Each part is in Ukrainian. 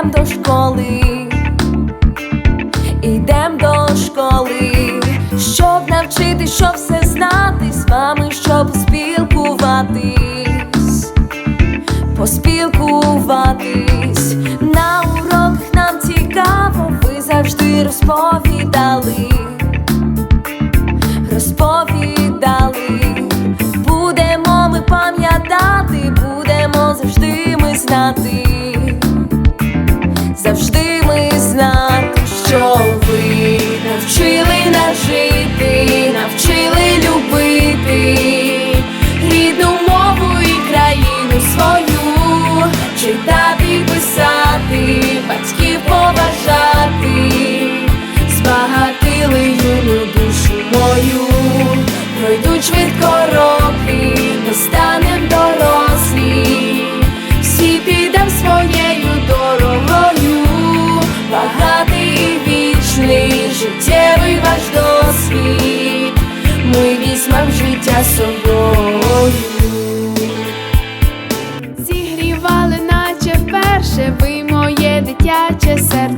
ідем до школи, ідем до школи, щоб навчити, щоб все знати, з вами, щоб спілкуватись, поспілкуватись. На уроках нам цікаво, ви завжди розповідали, розповідали. Будемо ми пам'ятати, будемо завжди ми знати швидко роки, ми станем дорослі, всі підем своєю дорогою, багатий і вічний життєвий ваш досвід, ми візьмем життя собою. Зігрівали, наче вперше ви моє дитяче серце,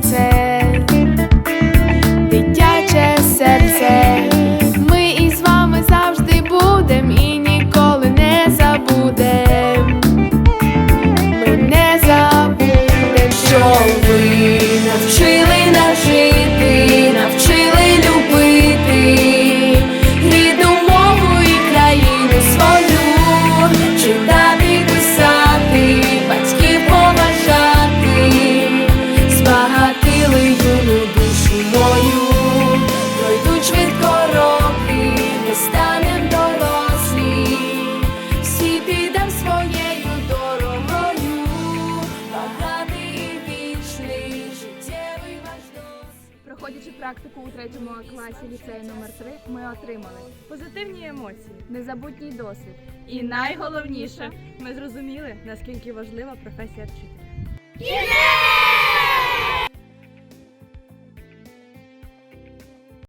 Проходячи практику у третьому класі ліцею номер 3 ми отримали Позитивні емоції. незабутній досвід. І найголовніше, ми зрозуміли, наскільки важлива професія вчителя. Кінець!